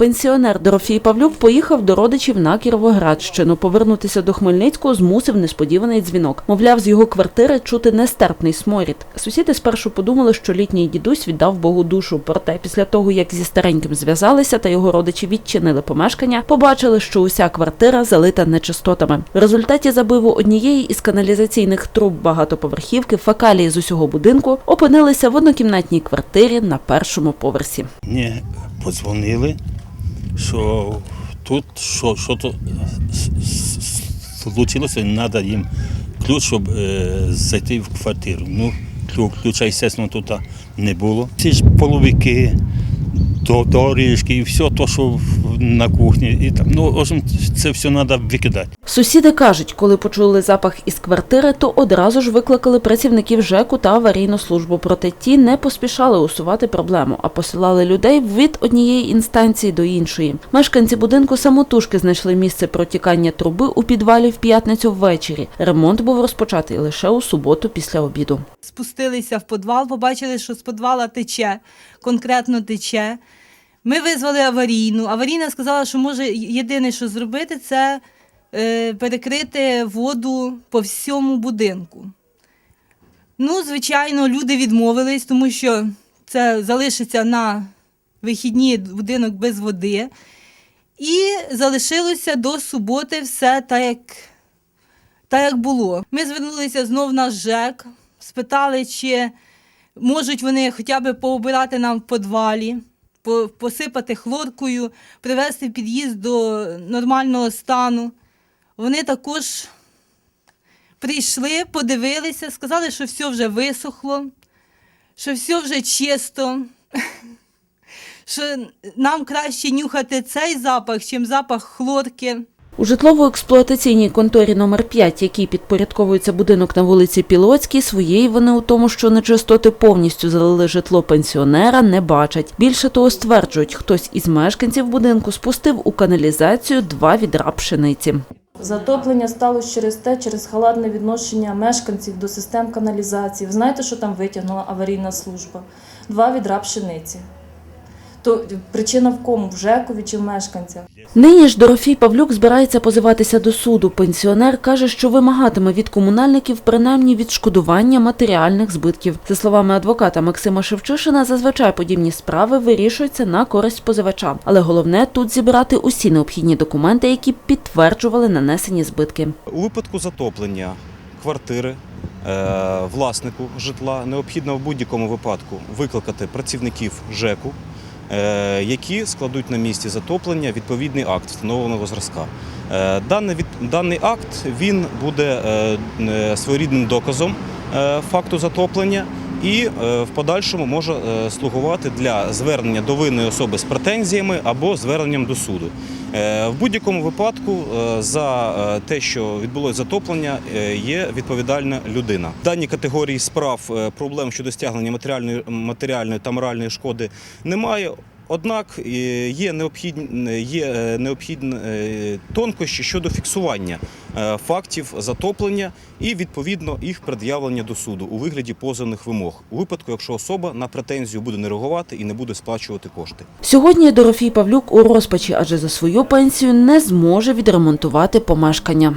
Пенсіонер Дорофій Павлюк поїхав до родичів на Кіровоградщину. Повернутися до Хмельницького змусив несподіваний дзвінок. Мовляв, з його квартири чути нестерпний сморід. Сусіди спершу подумали, що літній дідусь віддав Богу душу. Проте після того, як зі стареньким зв'язалися та його родичі відчинили помешкання, побачили, що уся квартира залита нечистотами. В результаті забиву однієї із каналізаційних труб багатоповерхівки фекалії з усього будинку опинилися в однокімнатній квартирі на першому поверсі. Мені подзвонили, що тут що, що то случилося, треба їм ключ, щоб е, зайти в квартиру. Ну, ключа, звісно, тут не було. Ці ж половики, до, доріжки і все, то, що на кухні. І там, ну, в общем, це все треба викидати. Сусіди кажуть, коли почули запах із квартири, то одразу ж викликали працівників ЖЕКу та аварійну службу. Проте ті не поспішали усувати проблему, а посилали людей від однієї інстанції до іншої. Мешканці будинку самотужки знайшли місце протікання труби у підвалі в п'ятницю ввечері. Ремонт був розпочатий лише у суботу після обіду. спустилися в підвал, побачили, що з підвала тече, конкретно тече. Ми визвали аварійну. Аварійна сказала, що може єдине, що зробити, це е, перекрити воду по всьому будинку. Ну, звичайно, люди відмовились, тому що це залишиться на вихідні будинок без води. І залишилося до суботи все так, як так як було. Ми звернулися знов на ЖЕК, спитали, чи можуть вони хоча б пообирати нам в підвалі, по- посипати хлоркою, привести під'їзд до нормального стану. Вони також прийшли, подивилися, сказали, що все вже висохло, що все вже чисто. Що нам краще нюхати цей запах, чим запах хлорки. У житлово-експлуатаційній конторі номер 5 якій підпорядковується будинок на вулиці Пілоцькій, своєї вини у тому, що нечистоти повністю залили житло пенсіонера, не бачать. Більше того, стверджують, хтось із мешканців будинку спустив у каналізацію два відра пшениці. Затоплення сталося через те, через халатне відношення мешканців до систем каналізації. Ви знаєте, що там витягнула аварійна служба? Два відра пшениці. То причина в кому? В ЖЕКові чи в мешканцях? Нині ж Дорофій Павлюк збирається позиватися до суду. Пенсіонер каже, що вимагатиме від комунальників принаймні відшкодування матеріальних збитків. За словами адвоката Максима Шевчишина, зазвичай подібні справи вирішуються на користь позивача. Але головне тут зібрати усі необхідні документи, які підтверджували нанесені збитки. У випадку затоплення квартири е, власнику житла необхідно в будь-якому випадку викликати працівників ЖЕКу, які складуть на місці затоплення відповідний акт встановленого зразка. Е, Даний, акт він буде е, е, своєрідним доказом е, факту затоплення і е, в подальшому може е, слугувати для звернення до винної особи з претензіями або зверненням до суду. Е, В будь-якому випадку за те, що відбулося затоплення, є відповідальна людина. В даній категорії справ проблем щодо стягнення матеріальної, матеріальної та моральної шкоди немає. Однак є необхідні, є необхідні тонкощі щодо фіксування фактів затоплення і відповідно їх пред'явлення до суду у вигляді позовних вимог у випадку, якщо особа на претензію буде не реагувати і не буде сплачувати кошти. Сьогодні Дорофій Павлюк у розпачі, адже за свою пенсію не зможе відремонтувати помешкання.